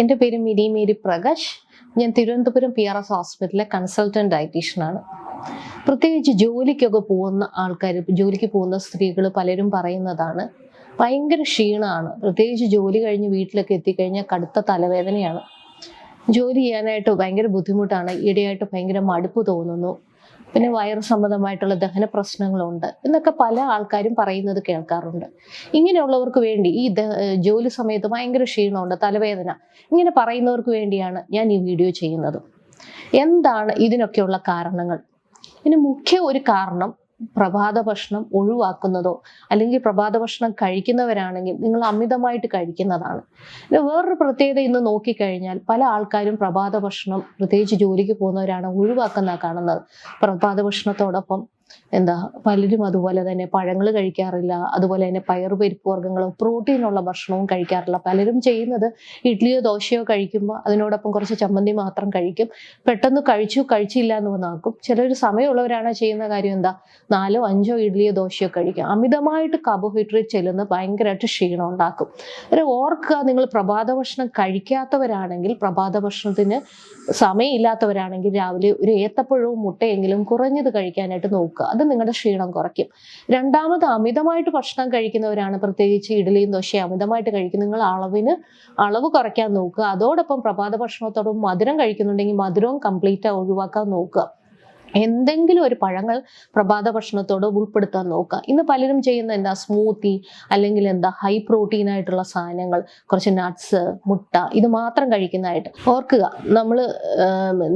എന്റെ പേര് മിരി മേരി പ്രകാശ്. ഞാൻ തിരുവനന്തപുരം പി ആർ എസ് ഹോസ്പിറ്റലിലെ കൺസൾട്ടന്റ് ഡയറ്റീഷ്യനാണ് പ്രത്യേകിച്ച് ജോലിക്കൊക്കെ പോകുന്ന ആൾക്കാർ ജോലിക്ക് പോകുന്ന സ്ത്രീകൾ പലരും പറയുന്നതാണ് ഭയങ്കര ക്ഷീണമാണ്. പ്രത്യേകിച്ച് ജോലി കഴിഞ്ഞ് വീട്ടിലൊക്കെ എത്തിക്കഴിഞ്ഞാൽ കടുത്ത തലവേദനയാണ്. ജോലി ചെയ്യാനായിട്ട് ഭയങ്കര ബുദ്ധിമുട്ടാണ്. ഇടയായിട്ട് ഭയങ്കര മടുപ്പ് തോന്നുന്നു. പിന്നെ വയറു സംബന്ധമായിട്ടുള്ള ദഹന പ്രശ്നങ്ങളുണ്ട് എന്നൊക്കെ പല ആൾക്കാരും പറയുന്നത് കേൾക്കാറുണ്ട്. ഇങ്ങനെയുള്ളവർക്ക് വേണ്ടി ഈ ജോലി സമയത്ത് ഭയങ്കര ക്ഷീണമുണ്ട് തലവേദന ഇങ്ങനെ പറയുന്നവർക്ക് വേണ്ടിയാണ് ഞാൻ ഈ വീഡിയോ ചെയ്യുന്നത്. എന്താണ് ഇതിനൊക്കെയുള്ള കാരണങ്ങൾ? ഇതിന് മുഖ്യ ഒരു കാരണം പ്രഭാത ഭക്ഷണം ഒഴിവാക്കുന്നതോ അല്ലെങ്കിൽ പ്രഭാത ഭക്ഷണം കഴിക്കുന്നവരാണെങ്കിൽ നിങ്ങൾ അമിതമായിട്ട് കഴിക്കുന്നതാണ്. പിന്നെ വേറൊരു പ്രത്യേകത ഇന്ന് നോക്കിക്കഴിഞ്ഞാൽ പല ആൾക്കാരും പ്രഭാത ഭക്ഷണം പ്രത്യേകിച്ച് ജോലിക്ക് പോകുന്നവരാണ് ഒഴിവാക്കുന്ന കാണുന്നത്. പ്രഭാത ഭക്ഷണത്തോടൊപ്പം എന്താ പലരും അതുപോലെ തന്നെ പഴങ്ങൾ കഴിക്കാറില്ല അതുപോലെ തന്നെ പയറുപരിപ്പ് പ്രോട്ടീൻ പ്രോട്ടീനുള്ള ഭക്ഷണവും കഴിക്കാറില്ല. പലരും ചെയ്യുന്നത് ഇഡ്ഡലിയോ ദോശയോ കഴിക്കുമ്പോൾ അതിനോടൊപ്പം കുറച്ച് ചമ്മന്തി മാത്രം കഴിക്കും. പെട്ടെന്ന് കഴിച്ചു കഴിച്ചില്ല എന്ന് വന്നാക്കും ചിലർ സമയമുള്ളവരാണ് ചെയ്യുന്ന കാര്യം എന്താ നാലോ അഞ്ചോ ഇഡ്ഡലിയോ ദോശയോ കഴിക്കും. അമിതമായിട്ട് കാർബോഹൈഡ്രേറ്റ് ചെല്ലുന്ന ഭയങ്കരമായിട്ട് ക്ഷീണം ഉണ്ടാക്കും. ഒരു ഓർക്കുക നിങ്ങൾ പ്രഭാത ഭക്ഷണം കഴിക്കാത്തവരാണെങ്കിൽ പ്രഭാത ഭക്ഷണത്തിന് സമയമില്ലാത്തവരാണെങ്കിൽ രാവിലെ ഒരു ഏത്തപ്പഴവും മുട്ടയെങ്കിലും കുറഞ്ഞത് കഴിക്കാനായിട്ട് നോക്കുക. അത് നിങ്ങളുടെ ക്ഷീണം കുറയ്ക്കും. രണ്ടാമത് അമിതമായിട്ട് ഭക്ഷണം കഴിക്കുന്നവരാണ്. പ്രത്യേകിച്ച് ഇഡ്ഡലിയും ദോശയും അമിതമായിട്ട് കഴിക്കും. നിങ്ങൾ അളവിന് അളവ് കുറയ്ക്കാൻ നോക്കുക. അതോടൊപ്പം പ്രഭാത ഭക്ഷണത്തോടും മധുരം കഴിക്കുന്നുണ്ടെങ്കിൽ മധുരവും കംപ്ലീറ്റ് ഒഴിവാക്കാൻ നോക്കുക. എന്തെങ്കിലും ഒരു പഴങ്ങൾ പ്രഭാത ഭക്ഷണത്തോട് ഉൾപ്പെടുത്താൻ നോക്കുക. ഇന്ന് പലരും ചെയ്യുന്ന എന്താ? സ്മൂത്തി അല്ലെങ്കിൽ എന്താ? ഹൈ പ്രോട്ടീൻ ആയിട്ടുള്ള സാധനങ്ങൾ. കുറച്ച് നട്ട്സ് മുട്ട ഇത് മാത്രം കഴിക്കുന്നതായിട്ട്. ഓർക്കുക നമ്മൾ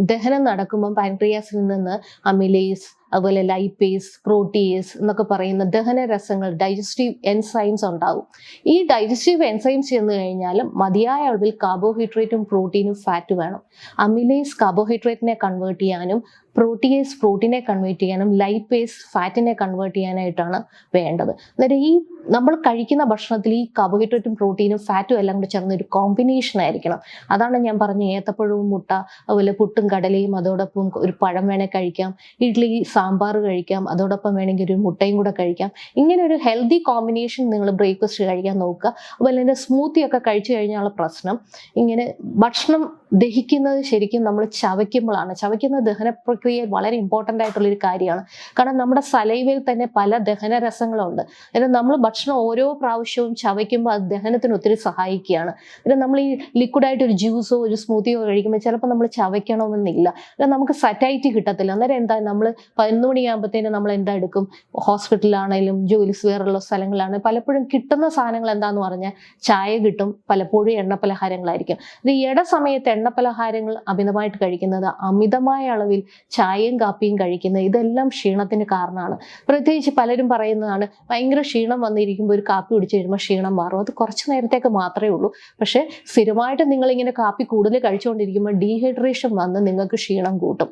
ദഹനം നടക്കുമ്പോൾ പാൻക്രിയാസിൽ നിന്ന് അമിലേസ് അതുപോലെ ലൈപ്പേസ് പ്രോട്ടീസ് എന്നൊക്കെ പറയുന്ന ദഹന രസങ്ങൾ ഡൈജസ്റ്റീവ് എൻസൈംസ് ഉണ്ടാകും ഈ ഡൈജസ്റ്റീവ് എൻസൈംസ് ചെന്ന് കഴിഞ്ഞാൽ മതിയായ അളവിൽ കാർബോഹൈഡ്രേറ്റും പ്രോട്ടീനും ഫാറ്റ് വേണം. അമിലേസ് കാർബോഹൈഡ്രേറ്റിനെ കൺവേർട്ട് ചെയ്യാനും പ്രോട്ടീസ് പ്രോട്ടീനെ കൺവേർട്ട് ചെയ്യാനും ലൈപ്പേസ് ഫാറ്റിനെ കൺവേർട്ട് ചെയ്യാനായിട്ടാണ് വേണ്ടത്. അതായത് ഈ നമ്മൾ കഴിക്കുന്ന ഭക്ഷണത്തിൽ ഈ കാർബോഹൈഡ്രേറ്റും പ്രോട്ടീനും ഫാറ്റും എല്ലാം കൂടെ ചേർന്ന ഒരു കോമ്പിനേഷൻ ആയിരിക്കണം. അതാണ് ഞാൻ പറഞ്ഞ ഏത്തപ്പഴവും മുട്ട അതുപോലെ പുട്ടും കടലയും അതോടൊപ്പം ഒരു പഴം വേണേൽ കഴിക്കാം. ഇഡ്ഡലി സാമ്പാർ കഴിക്കാം അതോടൊപ്പം വേണമെങ്കിൽ ഒരു മുട്ടയും കൂടെ കഴിക്കാം. ഇങ്ങനെ ഒരു ഹെൽത്തി കോമ്പിനേഷൻ നിങ്ങൾ ബ്രേക്ക്ഫാസ്റ്റ് കഴിക്കാൻ നോക്കുക. അതുപോലെ തന്നെ സ്മൂത്തി ഒക്കെ കഴിച്ചു കഴിഞ്ഞാലുള്ള പ്രശ്നം. ഇങ്ങനെ ഭക്ഷണം ദഹിക്കുന്നത് ശരിക്കും നമ്മൾ ചവയ്ക്കുമ്പോഴാണ്. ചവയ്ക്കുന്ന ദഹന പ്രക്രിയ വളരെ ഇമ്പോർട്ടന്റ് ആയിട്ടുള്ള ഒരു കാര്യമാണ്. കാരണം നമ്മുടെ സലൈവയിൽ തന്നെ പല ദഹന രസങ്ങളുണ്ട് എന്നാൽ നമ്മൾ ഭക്ഷണം ഓരോ പ്രാവശ്യവും ചവയ്ക്കുമ്പോൾ അത് ദഹനത്തിന് ഒത്തിരി സഹായിക്കുകയാണ്. പിന്നെ നമ്മൾ ഈ ലിക്വിഡായിട്ട് ഒരു ജ്യൂസോ ഒരു സ്മൂത്തിയോ കഴിക്കുമ്പോൾ ചിലപ്പോൾ നമ്മൾ ചവയ്ക്കണമെന്നില്ല. നമുക്ക് സറ്റൈറ്റി കിട്ടത്തില്ല. അന്നേരം എന്താ നമ്മൾ പതിനൊന്ന് മണിയാകുമ്പോഴത്തേനും നമ്മൾ എന്താ എടുക്കും? ഹോസ്പിറ്റലാണെങ്കിലും ജോലിസ് വേറുള്ള സ്ഥലങ്ങളാണ് പലപ്പോഴും കിട്ടുന്ന സാധനങ്ങൾ എന്താന്ന് പറഞ്ഞാൽ ചായ കിട്ടും. പലപ്പോഴും എണ്ണ പലഹാരങ്ങളായിരിക്കും. ഇത് ഇട സമയത്ത് എണ്ണ പലഹാരങ്ങൾ അമിതമായിട്ട് കഴിക്കുന്നത് അമിതമായ അളവിൽ ചായയും കാപ്പിയും കഴിക്കുന്നത് ഇതെല്ലാം ക്ഷീണത്തിന് കാരണമാണ്. പ്രത്യേകിച്ച് പലരും പറയുന്നതാണ് ഭയങ്കര ക്ഷീണം വന്നിരിക്കുമ്പോൾ ഒരു കാപ്പി കുടിച്ചു കഴിയുമ്പോൾ ക്ഷീണം മാറും. അത് കുറച്ച് നേരത്തേക്ക് മാത്രമേ ഉള്ളൂ. പക്ഷേ സ്ഥിരമായിട്ട് നിങ്ങളിങ്ങനെ കാപ്പി കൂടുതൽ കഴിച്ചുകൊണ്ടിരിക്കുമ്പോൾ ഡീഹൈഡ്രേഷൻ വന്ന് നിങ്ങൾക്ക് ക്ഷീണം കൂട്ടും.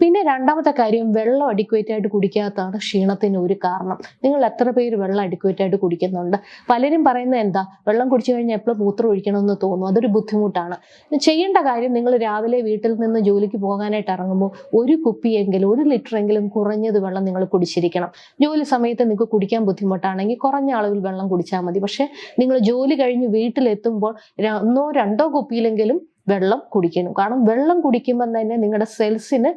പിന്നെ രണ്ടാമത്തെ കാര്യം വെള്ളം അഡിക്വേറ്റ് ആയിട്ട് കുടിക്കാത്തതാണ് ക്ഷീണത്തിന് ഒരു കാരണം. നിങ്ങൾ എത്ര പേര് വെള്ളം അഡിക്വേറ്റ് ആയിട്ട് കുടിക്കുന്നുണ്ട്? പലരും പറയുന്നത് എന്താ വെള്ളം കുടിച്ചു കഴിഞ്ഞാൽ എപ്പോഴും മൂത്രം ഒഴിക്കണമെന്ന് തോന്നും. അതൊരു ബുദ്ധിമുട്ടാണ്. ചെയ്യേണ്ട കാര്യം നിങ്ങൾ രാവിലെ വീട്ടിൽ നിന്ന് ജോലിക്ക് പോകാനായിട്ട് ഇറങ്ങുമ്പോൾ ഒരു കുപ്പിയെങ്കിലും ഒരു ലിറ്റർ എങ്കിലും കുറഞ്ഞത് വെള്ളം നിങ്ങൾ കുടിച്ചിരിക്കണം. ജോലി സമയത്ത് നിങ്ങൾക്ക് കുടിക്കാൻ ബുദ്ധിമുട്ടാണെങ്കിൽ കുറഞ്ഞ അളവിൽ വെള്ളം കുടിച്ചാൽ മതി. പക്ഷേ നിങ്ങൾ ജോലി കഴിഞ്ഞ് വീട്ടിലെത്തുമ്പോൾ ഒന്നോ രണ്ടോ കുപ്പിയിലെങ്കിലും വെള്ളം കുടിക്കണം. കാരണം വെള്ളം കുടിക്കുമ്പോൾ തന്നെ നിങ്ങളുടെ സെൽസിന്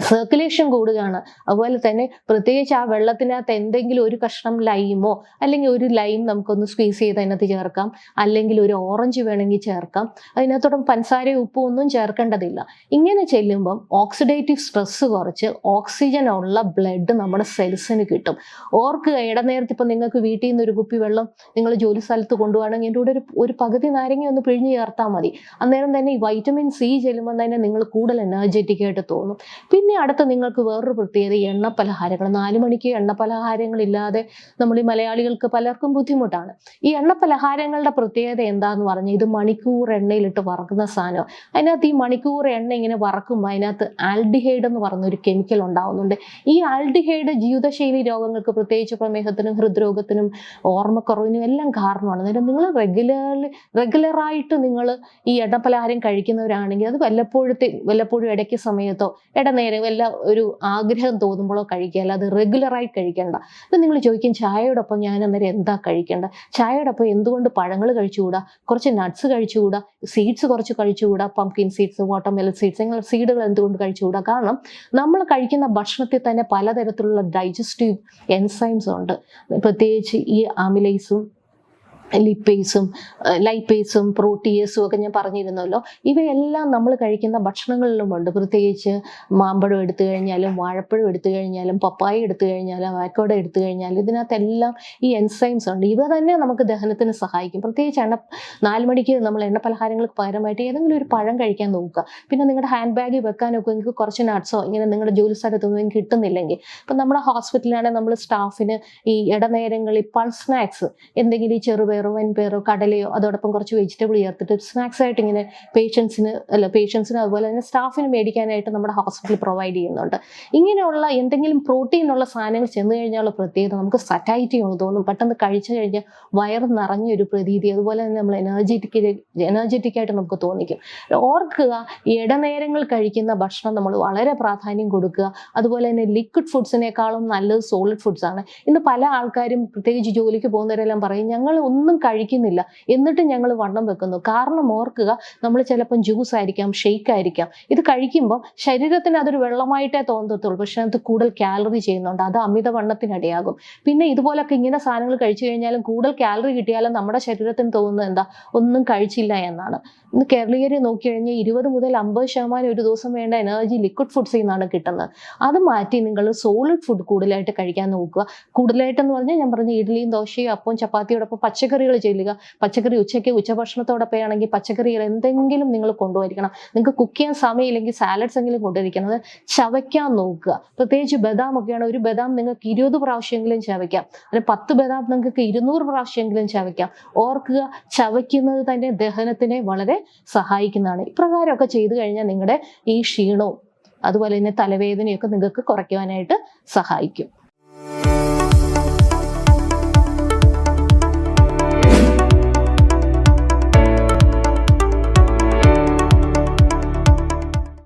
സർക്കുലേഷൻ കൂടുകയാണ്. അതുപോലെ തന്നെ പ്രത്യേകിച്ച് ആ വെള്ളത്തിനകത്ത് എന്തെങ്കിലും ഒരു കഷ്ണം ലൈമോ അല്ലെങ്കിൽ ഒരു ലൈം നമുക്കൊന്ന് സ്ക്വീസ് ചെയ്ത് അതിനകത്ത് ചേർക്കാം. അല്ലെങ്കിൽ ഒരു ഓറഞ്ച് വേണമെങ്കിൽ ചേർക്കാം. അതിനകത്തോടൊപ്പം പഞ്ചസാരയും ഉപ്പും ഒന്നും ചേർക്കേണ്ടതില്ല. ഇങ്ങനെ ചെല്ലുമ്പം ഓക്സിഡേറ്റീവ് സ്ട്രെസ് കുറച്ച് ഓക്സിജൻ ഉള്ള ബ്ലഡ് നമ്മുടെ സെൽസിന് കിട്ടും. ഓർക്കുക ഇടനേരത്ത് ഇപ്പം നിങ്ങൾക്ക് വീട്ടിൽ നിന്ന് ഒരു കുപ്പി വെള്ളം നിങ്ങൾ ജോലി സ്ഥലത്ത് കൊണ്ടുപോകണമെങ്കിൽ എന്റെ കൂടെ ഒരു ഒരു പകുതി നാരങ്ങ ഒന്ന് പിഴിഞ്ഞ് ചേർത്താൽ മതി. അന്നേരം തന്നെ ഈ വൈറ്റമിൻ സി ചെല്ലുമ്പോൾ തന്നെ നിങ്ങൾ കൂടുതൽ എനർജറ്റിക് ആയിട്ട് തോന്നും. പിന്നെ അടുത്ത നിങ്ങൾക്ക് വേറൊരു പ്രത്യേകത എണ്ണ പലഹാരങ്ങൾ നാല് മണിക്ക് എണ്ണ പലഹാരങ്ങൾ ഇല്ലാതെ നമ്മൾ ഈ മലയാളികൾക്ക് പലർക്കും ബുദ്ധിമുട്ടാണ്. ഈ എണ്ണ പലഹാരങ്ങളുടെ പ്രത്യേകത എന്താന്ന് പറഞ്ഞാൽ ഇത് മണിക്കൂർ എണ്ണയിലിട്ട് വറക്കുന്ന സാധനം അതിനകത്ത് ഈ മണിക്കൂർ എണ്ണ ഇങ്ങനെ വറക്കുമ്പോൾ അതിനകത്ത് ആൽഡിഹൈഡ് എന്ന് പറഞ്ഞ ഒരു കെമിക്കൽ ഉണ്ടാവുന്നുണ്ട്. ഈ ആൽഡിഹൈഡ് ജീവിതശൈലി രോഗങ്ങൾക്ക് പ്രത്യേകിച്ച് പ്രമേഹത്തിനും ഹൃദ്രോഗത്തിനും ഓർമ്മക്കുറവിനും എല്ലാം കാരണമാണ്. അന്നേരം നിങ്ങൾ റെഗുലർലി റെഗുലറായിട്ട് നിങ്ങൾ ഈ എണ്ണ എണ്ണപ്പലഹാരം കഴിക്കുന്നവരാണെങ്കിൽ അത് വല്ലപ്പോഴത്തെ വല്ലപ്പോഴും ഇടയ്ക്ക് സമയത്തോ നേരം വല്ല ഒരു ആഗ്രഹം തോന്നുമ്പോഴോ കഴിക്കുക അല്ലാതെ റെഗുലറായി കഴിക്കേണ്ട. ഇപ്പം നിങ്ങൾ ചോദിക്കും ചായയോടൊപ്പം ഞാൻ അന്നേരം എന്താ കഴിക്കേണ്ട ചായയോടൊപ്പം എന്തുകൊണ്ട് പഴങ്ങൾ കഴിച്ചുകൂടാ? കുറച്ച് നട്ട്സ് കഴിച്ചുകൂടാ? സീഡ്സ് കുറച്ച് കഴിച്ചുകൂടാ? പംകിൻ സീഡ്സ് വാട്ടർമെലൺ സീഡ്സ് ഇങ്ങനെ സീഡുകൾ എന്തുകൊണ്ട് കഴിച്ചുകൂടാ? കാരണം നമ്മൾ കഴിക്കുന്ന ഭക്ഷണത്തിൽ തന്നെ പലതരത്തിലുള്ള ഡൈജസ്റ്റീവ് എൻസൈംസ് ഉണ്ട്. പ്രത്യേകിച്ച് ഈ ആമിലൈസും ലിപ്പേസും ലൈപ്പേസും പ്രോട്ടിയസും ഒക്കെ ഞാൻ പറഞ്ഞിരുന്നല്ലോ. ഇവയെല്ലാം നമ്മൾ കഴിക്കുന്ന ഭക്ഷണങ്ങളിലുമുണ്ട് പ്രത്യേകിച്ച് മാമ്പഴം എടുത്തു കഴിഞ്ഞാലും വാഴപ്പഴം എടുത്തു കഴിഞ്ഞാലും പപ്പായ എടുത്തു കഴിഞ്ഞാലും വാക്കോട എടുത്തു കഴിഞ്ഞാലും ഇതിനകത്തെല്ലാം ഈ എൻസൈംസ് ഉണ്ട്. ഇവ തന്നെ നമുക്ക് ദഹനത്തിന് സഹായിക്കും. പ്രത്യേകിച്ച് എണ്ണ നാല് മണിക്ക് നമ്മൾ എണ്ണ പലഹാരങ്ങൾക്ക് പകരമായിട്ട് ഏതെങ്കിലും ഒരു പഴം കഴിക്കാൻ നോക്കുക. പിന്നെ നിങ്ങളുടെ ഹാൻഡ് ബാഗിൽ വെക്കാനൊക്കെ നിങ്ങൾക്ക് കുറച്ച് നട്ട്സോ ഇങ്ങനെ നിങ്ങളുടെ ജോലി സ്ഥലത്തൊന്നും കിട്ടുന്നില്ലെങ്കിൽ. ഇപ്പം നമ്മുടെ ഹോസ്പിറ്റലിലാണെങ്കിൽ നമ്മൾ സ്റ്റാഫിന് ഈ ഇടനേരങ്ങളിൽ പൾസ് സ്നാക്സ് എന്തെങ്കിലും ഈ ചെറുപയറോ വൻപയറോ കടലയോ അതോടൊപ്പം കുറച്ച് വെജിറ്റബിൾ ചേർത്തിട്ട് സ്നാക്സ് ആയിട്ട് ഇങ്ങനെ പേഷ്യൻസിന് അല്ല പേഷ്യൻസിന് അതുപോലെ തന്നെ സ്റ്റാഫിന് മേടിക്കാനായിട്ട് നമ്മുടെ ഹോസ്പിറ്റൽ പ്രൊവൈഡ് ചെയ്യുന്നുണ്ട്. ഇങ്ങനെയുള്ള എന്തെങ്കിലും പ്രോട്ടീൻ ഉള്ള സാധനങ്ങൾ ചെന്ന് കഴിഞ്ഞാലുള്ള പ്രത്യേകത നമുക്ക് സറ്റൈറ്റി ഒന്ന് തോന്നും. പെട്ടെന്ന് കഴിച്ചു കഴിഞ്ഞാൽ വയറ് നിറഞ്ഞൊരു പ്രതീതി. അതുപോലെ തന്നെ നമ്മൾ എനർജറ്റിക് എനർജറ്റിക് ആയിട്ട് നമുക്ക് തോന്നിക്കും. ഓർക്കുക ഇടനേരങ്ങൾ കഴിക്കുന്ന ഭക്ഷണം നമ്മൾ വളരെ പ്രാധാന്യം കൊടുക്കുക. അതുപോലെ തന്നെ ലിക്വിഡ് ഫുഡ്സിനേക്കാളും നല്ലത് സോളിഡ് ഫുഡ്സ് ആണ്. ഇന്ന് പല ആൾക്കാരും പ്രത്യേകിച്ച് ജോലിക്ക് പോകുന്നവരെല്ലാം പറയും ഞങ്ങൾ ഒന്നും കഴിക്കുന്നില്ല. എന്നിട്ട് ഞങ്ങൾ വണ്ണം വെക്കുന്നു. കാരണം ഓർക്കുക നമ്മൾ ചിലപ്പം ജ്യൂസ് ആയിരിക്കാം ഷെയ്ക്ക് ആയിരിക്കാം. ഇത് കഴിക്കുമ്പോൾ ശരീരത്തിന് അതൊരു വെള്ളമായിട്ടേ തോന്നത്തുള്ളൂ. പക്ഷെ അത് കൂടുതൽ കാലറി ചെയ്യുന്നുണ്ട്. അത് അമിതവണ്ണത്തിനിടയാകും. പിന്നെ ഇതുപോലൊക്കെ ഇങ്ങനെ സാധനങ്ങൾ കഴിച്ചു കഴിഞ്ഞാലും കൂടുതൽ കാലറി കിട്ടിയാലും നമ്മുടെ ശരീരത്തിന് തോന്നുന്നത് എന്താ? ഒന്നും കഴിച്ചില്ല എന്നാണ്. ഇന്ന് കേരളീയരെ നോക്കി കഴിഞ്ഞാൽ ഇരുപത് മുതൽ അമ്പത് ശതമാനം ഒരു ദിവസം വേണ്ട എനർജി ലിക്വിഡ് ഫുഡ്സിൽ നിന്നാണ് കിട്ടുന്നത്. അത് മാറ്റി നിങ്ങൾ സോളിഡ് ഫുഡ് കൂടുതലായിട്ട് കഴിക്കാൻ നോക്കുക. കൂടുതലായിട്ടെന്ന് പറഞ്ഞാൽ ഞാൻ പറഞ്ഞ ഇഡ്ഡലിയും ദോശയും അപ്പവും ചപ്പാത്തിയോടൊപ്പം പച്ചക്കറികൾ ചെല്ലുക. പച്ചക്കറി ഉച്ചയ്ക്ക് ഉച്ചഭക്ഷണത്തോടൊപ്പം ആണെങ്കിൽ പച്ചക്കറികൾ എന്തെങ്കിലും നിങ്ങൾ കൊണ്ടുപോയിരിക്കണം. നിങ്ങൾക്ക് കുക്ക് ചെയ്യാൻ സമയമില്ലെങ്കിൽ സാലഡ്സ് എങ്കിലും കൊണ്ടുവരിക്കണം അത് ചവയ്ക്കാൻ നോക്കുക. പ്രത്യേകിച്ച് ബദാം ഒക്കെയാണ്. ഒരു ബദാം നിങ്ങൾക്ക് ഇരുപത് പ്രാവശ്യമെങ്കിലും ചവയ്ക്കാം. അല്ലെങ്കിൽ പത്ത് ബദാം നിങ്ങൾക്ക് ഇരുന്നൂറ് പ്രാവശ്യമെങ്കിലും ചവയ്ക്കാം. ഓർക്കുക ചവയ്ക്കുന്നത് തന്നെ ദഹനത്തിനെ വളരെ സഹായിക്കുന്നതാണ്. ഇപ്രകാരമൊക്കെ ചെയ്തു കഴിഞ്ഞാൽ നിങ്ങളുടെ ഈ ക്ഷീണവും അതുപോലെ തന്നെ തലവേദനയൊക്കെ നിങ്ങൾക്ക് കുറയ്ക്കുവാനായിട്ട് സഹായിക്കും.